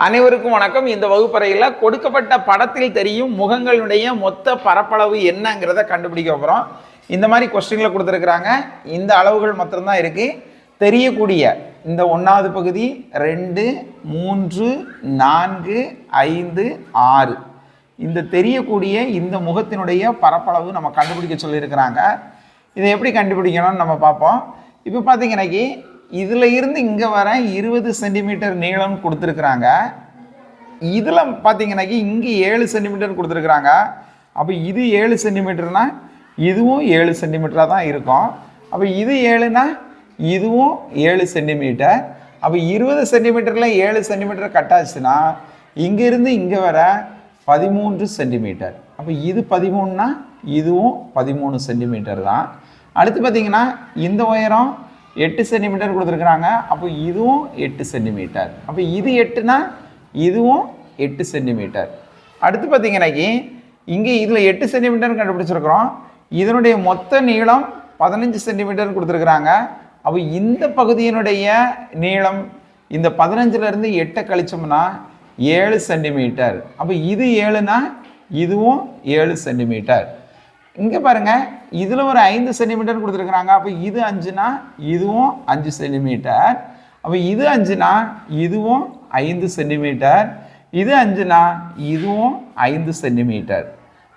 அனைவருக்கும் வணக்கம். இந்த வகுப்பறையில் கொடுக்கப்பட்ட படத்தில் தெரியும் முகங்களுடைய மொத்த பரப்பளவு என்னங்கிறத கண்டுபிடிக்க போகிறோம் இந்த மாதிரி கொஸ்டினில் கொடுத்துருக்குறாங்க. இந்த அளவுகள் மாத்திரம்தான் இருக்குது தெரியக்கூடிய இந்த ஒன்றாவது பகுதி ரெண்டு மூன்று நான்கு ஐந்து ஆறு. இந்த தெரியக்கூடிய இந்த முகத்தினுடைய பரப்பளவு நம்ம கண்டுபிடிக்க சொல்லியிருக்கிறாங்க. இதை எப்படி கண்டுபிடிக்கணும்னு நம்ம பார்ப்போம். இப்போ பார்த்தீங்கன்னாக்கி இதில் இருந்து இங்கே வர இருபது சென்டிமீட்டர் நீளம் கொடுத்துருக்குறாங்க. இதில் பார்த்தீங்கன்னாக்கி இங்கே ஏழு சென்டிமீட்டர் கொடுத்துருக்குறாங்க. அப்போ இது ஏழு சென்டிமீட்டர்னா இதுவும் ஏழு சென்டிமீட்டராக தான் இருக்கும். அப்போ இது ஏழுனா இதுவும் ஏழு சென்டிமீட்டர். அப்போ இருபது சென்டிமீட்டரில் ஏழு சென்டிமீட்டர் கட்டாச்சுன்னா இங்கேருந்து இங்கே வர பதிமூன்று சென்டிமீட்டர். அப்போ இது பதிமூணுனா இதுவும் பதிமூணு சென்டிமீட்டர் தான். அடுத்து பார்த்தீங்கன்னா இந்த உயரம் எட்டு சென்டிமீட்டர் கொடுத்துருக்குறாங்க. அப்போ இதுவும் எட்டு சென்டிமீட்டர் அப்போ இது எட்டுனா இதுவும் எட்டு சென்டிமீட்டர் அடுத்து பார்த்தீங்கன்னாக்கி இங்கே இதில் எட்டு சென்டிமீட்டர் கண்டுபிடிச்சிருக்கிறோம். இதனுடைய மொத்த நீளம் பதினஞ்சு சென்டிமீட்டர் கொடுத்துருக்குறாங்க. அப்போ இந்த பகுதியினுடைய நீளம் இந்த பதினஞ்சுலேருந்து எட்டை கழிச்சோம்னா ஏழு சென்டிமீட்டர் அப்போ இது ஏழுனா இதுவும் ஏழு சென்டிமீட்டர் இங்கே பாருங்கள் இதில் ஒரு ஐந்து சென்டிமீட்டர் கொடுத்துருக்குறாங்க. அப்போ இது அஞ்சுனா இதுவும் அஞ்சு சென்டிமீட்டர் அப்போ இது அஞ்சுனா இதுவும் ஐந்து சென்டிமீட்டர் இது அஞ்சுனா இதுவும் ஐந்து சென்டிமீட்டர்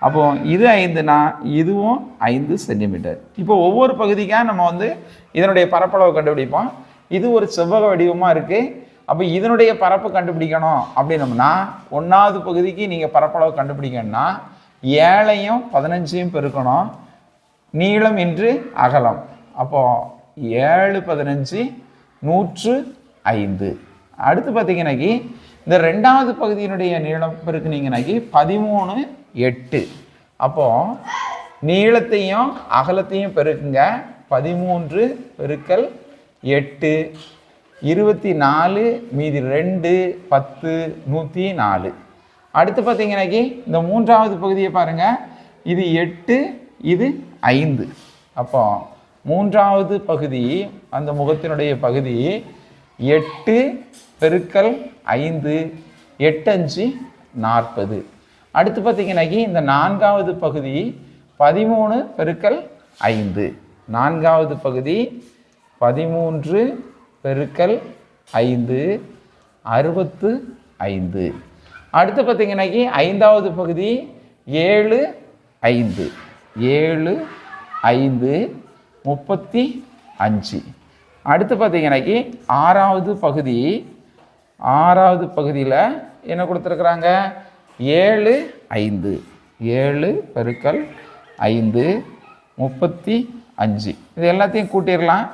அப்போ இது ஐந்துனா இதுவும் ஐந்து சென்டிமீட்டர் இப்போ ஒவ்வொரு பகுதிக்காக நம்ம வந்து இதனுடைய பரப்பளவு கண்டுபிடிப்போம். இது ஒரு செவ்வக வடிவமாக இருக்குது அப்போ இதனுடைய பரப்பு கண்டுபிடிக்கணும் அப்படின்னம்னா ஒன்றாவது பகுதிக்கு நீங்கள் பரப்பளவு கண்டுபிடிக்கணும்னா ஏழையும் பதினஞ்சையும் பெருக்கணும். நீளம் இன்று அகலம். அப்போ ஏழு பதினஞ்சு நூற்று ஐந்து. அடுத்து பார்த்தீங்கன்னாக்கி இந்த ரெண்டாவது பகுதியினுடைய நீளம் பெருக்குனீங்கன்னாக்கி பதிமூணு எட்டு. அப்போது நீளத்தையும் அகலத்தையும் பெருக்குங்க. பதிமூன்று பெருக்கல் எட்டு. இருபத்தி நாலு மீதி ரெண்டு பத்து நூற்றி நாலு. அடுத்து பார்த்தீங்கன்னாக்கி இந்த மூன்றாவது பகுதியை பாருங்கள் இது எட்டு இது ஐந்து. அப்போ மூன்றாவது பகுதி அந்த முகத்தினுடைய பகுதி எட்டு பெருக்கல் ஐந்து எட்டஞ்சு நாற்பது. அடுத்து பார்த்தீங்கன்னாக்கி இந்த நான்காவது பகுதி பதிமூணு பெருக்கல் ஐந்து. நான்காவது பகுதி பதிமூன்று பெருக்கல் ஐந்து அறுபத்து ஐந்து. அடுத்து பார்த்தீங்கன்னாக்கி ஐந்தாவது பகுதி ஏழு ஐந்து. ஏழு ஐந்து முப்பத்தி அஞ்சு. அடுத்து பார்த்தீங்கன்னாக்கி ஆறாவது பகுதி ஆறாவது பகுதியில் என்ன கொடுத்துருக்குறாங்க? ஏழு ஐந்து. ஏழு பெருக்கல் ஐந்து முப்பத்தி அஞ்சு. இது எல்லாத்தையும் கூட்டிடலாம்.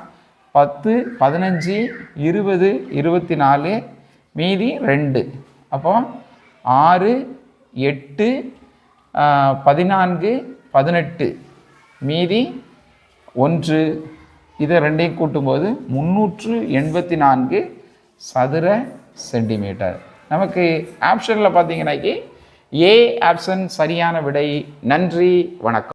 பத்து பதினஞ்சு இருபது இருபத்தி நாலு மீதி ரெண்டு. அப்போ ஆறு எட்டு பதினான்கு பதினெட்டு. மீதி ஒன்று. இதை ரெண்டையும் கூட்டும்போது முந்நூற்று எண்பத்தி நான்கு சதுர சென்டிமீட்டர். நமக்கு ஆப்ஷனில் பார்த்தீங்கன்னாக்கி ஏ ஆப்ஷன் சரியான விடை. நன்றி வணக்கம்.